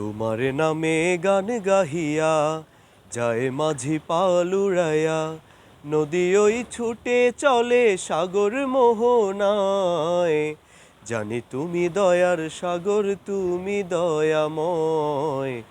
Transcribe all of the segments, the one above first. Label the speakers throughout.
Speaker 1: তোমার নামে গান গাহিয়া, যায় মাঝি পালুড়াইয়া নদী ওই ছুটে চলে সাগর মোহনায়। জানি তুমি দয়ার সাগর, তুমি দয়াময়।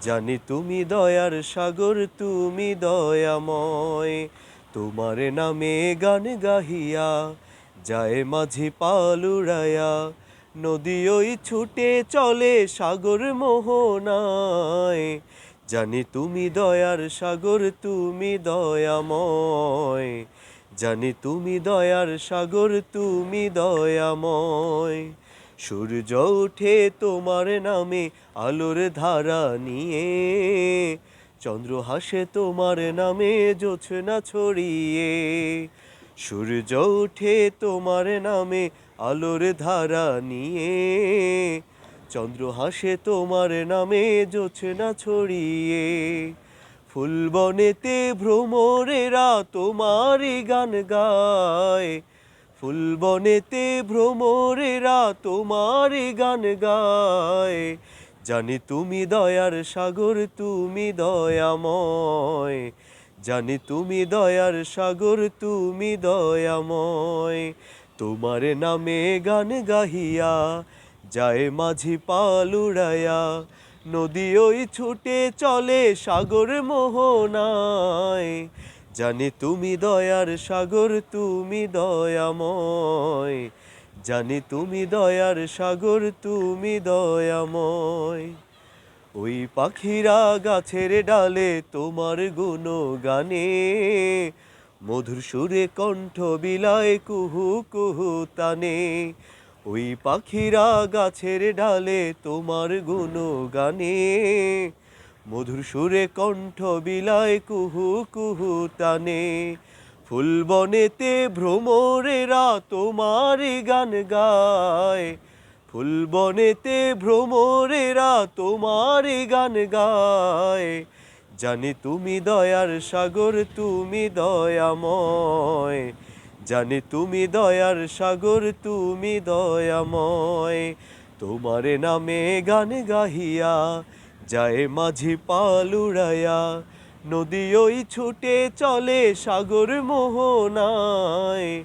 Speaker 1: জানি তুমি দয়ার সাগর, তুমি দয়াময়। তোমার নামে গান গাহিয়া, যায় মাঝি পালুড়াইয়া নদী ওই ছুটে চলে সাগর মোহনায়। জানি তুমি দয়ার সাগর, তুমি দয়াময়। জানি তুমি দয়ার সাগর, তুমি দয়াময়। সূর্য ওঠে তোমার নামে, আলোর ধারা নিয়ে। চন্দ্র হাসে তোমার নামে, জোছনা ছড়িয়ে। সূর্য ওঠে তোমার নামে, আলোর ধারা নিয়ে। চন্দ্র হাসে তোমার নামে, জোছনা ছড়িয়ে। ফুলবনেতে ভ্রমরেরা তোমারই গান গায়। ফুলবনেতে ভ্রমরেরা তোমারই গান গায়। জানি তুমি দয়ার সাগর, তুমি দয়াময়। জানি তুমি দয়ার সাগর, তুমি দয়াময়। তোমার নামে গান গাহিয়া, যায় মাঝি পালুড়াইয়া নদী ওই ছুটে চলে সাগর মোহনায়। জানি তুমি দয়ার সাগর, তুমি দয়াময়। জানি তুমি দয়ার সাগর, তুমি দয়াময়। ওই পাখিরা গাছের ডালে তোমার গুণ গানে মধুর সুরে কণ্ঠ বিলায় কুহু কুহু তানে। ওই পাখিরা গাছের ডালে তোমার গুণ গানে মধুর সুরে কণ্ঠ বিলায় কুহু কুহু টানে ফুলবনেতে ভ্রমরেরা তোমারই গান গায়। ফুলবনেতে ভ্রমরেরা তোমারই গান গায়। জানি তুমি দয়ার সাগর, তুমি দয়াময়। জানি তুমি দয়ার সাগর, তুমি দয়াময়। তোমার নামে গান গাহিয়া যায় মাঝি পালুড়াইয়া নদী ওই ছুটে চলে সাগর মোহনায়।